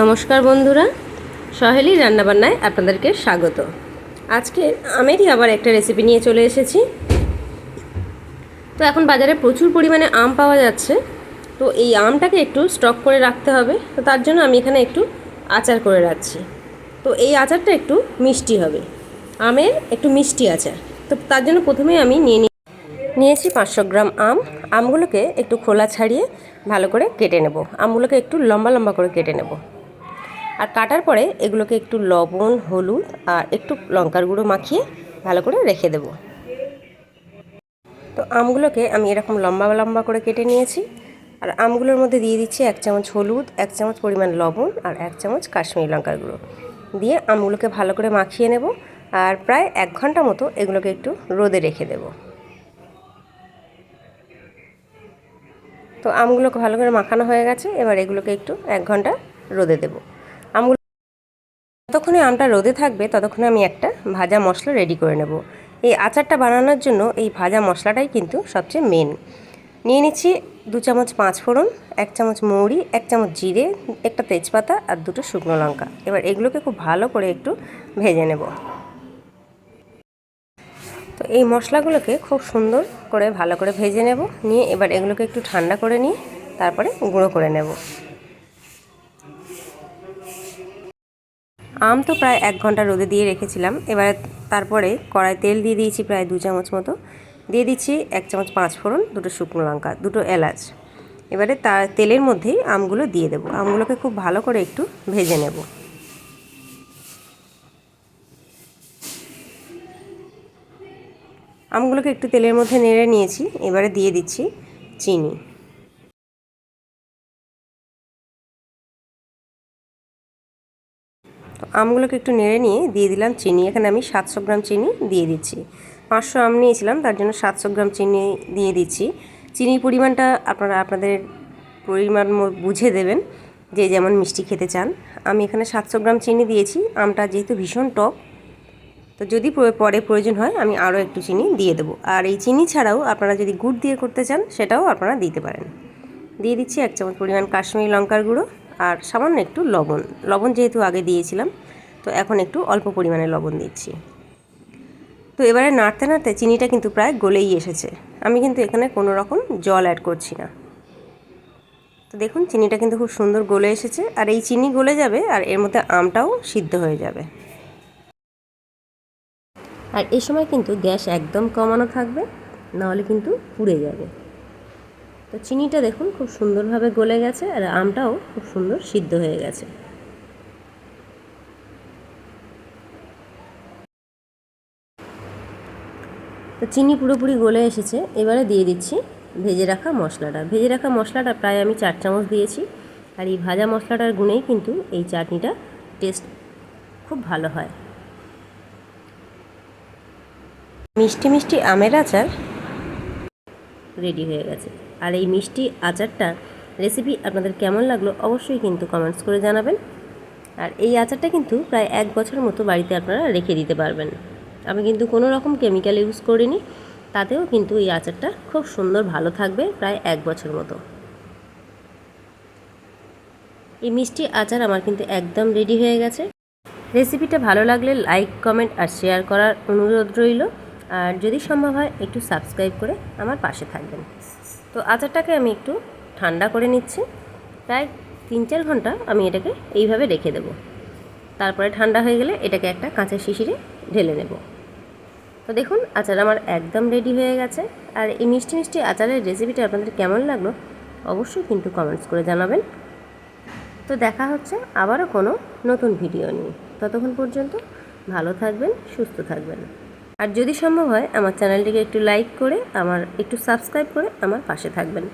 নমস্কার বন্ধুরা সহেলি রান্নাবান্নায় আপনাদেরকে স্বাগত। আজকে আমেরই আবার একটা রেসিপি নিয়ে চলে এসেছি। তো এখন বাজারে প্রচুর পরিমাণে আম পাওয়া যাচ্ছে। তো এই আমটাকে একটু স্টক করে রাখতে হবে। তো তার জন্য আমি এখানে একটু আচার করে রাখছি। তো এই আচারটা একটু মিষ্টি হবে। আমের একটু মিষ্টি আচার। তো তার জন্য প্রথমে আমি নিয়ে নিয়েছি পাঁচশো গ্রাম আম। আমগুলোকে একটু খোলা ছাড়িয়ে ভালো করে কেটে নেব। আমগুলোকে একটু লম্বা লম্বা করে কেটে নেব। আর কাটার পরে এগুলোকে একটু লবণ, হলুদ আর একটু লঙ্কার গুঁড়ো মাখিয়ে ভালো করে রেখে দেব। তো আমগুলোকে আমি এরকম লম্বা লম্বা করে কেটে নিয়েছি। আর আমগুলোর মধ্যে দিয়ে দিচ্ছি এক চামচ হলুদ, এক চামচ পরিমাণ লবণ আর এক চামচ কাশ্মীরি লঙ্কার গুঁড়ো। দিয়ে আমগুলোকে ভালো করে মাখিয়ে নেব আর প্রায় এক ঘণ্টা মতো এগুলোকে একটু রোদে রেখে দেবো। তো আমগুলোকে ভালো করে মাখানো হয়ে গেছে। এবার এগুলোকে একটু এক ঘণ্টা রোদে দেবো। যতক্ষণে আমটা রোদে থাকবে, ততক্ষণে আমি একটা ভাজা মশলা রেডি করে নেব। এই আচারটা বানানোর জন্য এই ভাজা মশলাটাই কিন্তু সবচেয়ে মেন নিয়ে নিচ্ছি দু চামচ পাঁচ ফোড়ন, এক চামচ মৌরি, এক চামচ জিরে, একটা তেজপাতা আর দুটো শুকনো লঙ্কা। এবার এগুলোকে খুব ভালো করে একটু ভেজে নেব। তো এই মশলাগুলোকে খুব সুন্দর করে ভালো করে ভেজে নেব। নিয়ে এবার এগুলোকে একটু ঠান্ডা করে নিয়ে তারপরে গুঁড়ো করে নেব। আম তো প্রায় এক ঘণ্টা রোদে দিয়ে রেখেছিলাম। এবার তারপরে কড়াই তেল দিয়ে দিয়েছি প্রায় দু চামচ মতো। দিয়ে দিচ্ছি এক চামচ পাঁচ ফোড়ন, দুটো শুকনো লঙ্কা, দুটো এলাচ। এবারে তার তেলের মধ্যেই আমগুলো দিয়ে দেবো। আমগুলোকে খুব ভালো করে একটু ভেজে নেব। আমগুলোকে একটু তেলের মধ্যে নেড়ে নিয়েছি। এবারে দিয়ে দিচ্ছি চিনি। তো আমগুলোকে একটু নেড়ে নিয়ে দিয়ে দিলাম চিনি। এখানে আমি সাতশো গ্রাম চিনি দিয়ে দিচ্ছি। পাঁচশো আম নিয়েছিলাম, তার জন্য সাতশো গ্রাম চিনি দিয়ে দিচ্ছি। চিনির পরিমাণটা আপনারা আপনাদের পরিমাণ বুঝে দেবেন যে যেমন মিষ্টি খেতে চান। আমি এখানে সাতশো গ্রাম চিনি দিয়েছি, আমটা যেহেতু ভীষণ টক, তো যদি পরে প্রয়োজন হয় আমি আরও একটু চিনি দিয়ে দেবো। আর এই চিনি ছাড়াও আপনারা যদি গুড় দিয়ে করতে চান, সেটাও আপনারা দিতে পারেন। দিয়ে দিচ্ছি এক চামচ পরিমাণ কাশ্মীরি লঙ্কার গুঁড়ো। আর সামান্য একটু লবণ। লবণ যেহেতু আগে দিয়েছিলাম, তো এখন একটু অল্প পরিমাণে লবণ দিচ্ছি। তো এবারে নাড়তে নাড়তে চিনিটা কিন্তু প্রায় গলেই এসেছে। আমি কিন্তু এখানে কোনো রকম জল অ্যাড করছি না। তো দেখুন, চিনিটা কিন্তু খুব সুন্দর গলে এসেছে, আর এই চিনি গলে যাবে আর এর মধ্যে আমটাও সিদ্ধ হয়ে যাবে। আর এই সময় কিন্তু গ্যাস একদম কমানো থাকবে, নাহলে কিন্তু পুড়ে যাবে। তো চিনিটা দেখুন, খুব সুন্দরভাবে গলে গেছে আর আমটাও খুব সুন্দর সিদ্ধ হয়ে গেছে। তো চিনি পুরোপুরি গলে এসেছে, এবারে দিয়ে দিচ্ছি ভেজে রাখা মশলাটা। ভেজে রাখা মশলাটা প্রায় আমি চার চামচ দিয়েছি আর এই ভাজা মশলাটার গুণেই কিন্তু এই চাটনিটা টেস্ট খুব ভালো হয়। মিষ্টি মিষ্টি আমের আচার রেডি হয়ে গেছে। আর এই মিষ্টি আচারটা রেসিপি আপনাদের কেমন লাগল অবশ্যই কিন্তু কমেন্টস করে জানাবেন। আর এই আচারটা কিন্তু প্রায় এক বছর মতো বাড়িতে আপনারা রেখে দিতে পারবেন। আমি কিন্তু কোনো রকম কেমিক্যাল ইউজ করিনি, তাতেও কিন্তু এই আচারটা খুব সুন্দর ভালো থাকবে প্রায় এক বছর মতো। এই মিষ্টি আচার আমার কিন্তু একদম রেডি হয়ে গেছে। রেসিপিটা ভালো লাগলে লাইক কমেন্ট আর শেয়ার করার অনুরোধ রইল। আর যদি সম্ভব হয়, একটু সাবস্ক্রাইব করে আমার পাশে থাকবেন। তো আচারটাকে আমি একটু ঠান্ডা করে নিচ্ছি। প্রায় তিন চার ঘণ্টা আমি এটাকে এইভাবে রেখে দেব। তারপরে ঠান্ডা হয়ে গেলে এটাকে একটা কাঁচের শিশিরে ঢেলে নেব। তো দেখুন, আচার আমার একদম রেডি হয়ে গেছে। আর এই মিষ্টি মিষ্টি আচারের রেসিপিটা আপনাদের কেমন লাগল, অবশ্যই কিন্তু কমেন্টস করে জানাবেন। তো দেখা হচ্ছে আবারও কোনো নতুন ভিডিও নিয়ে। ততক্ষণ পর্যন্ত ভালো থাকবেন, সুস্থ থাকবেন। আর যদি সম্ভব হয়, আমার চ্যানেলটিকে একটু লাইক করে, আমার একটু সাবস্ক্রাইব করে আমার পাশে থাকবেন।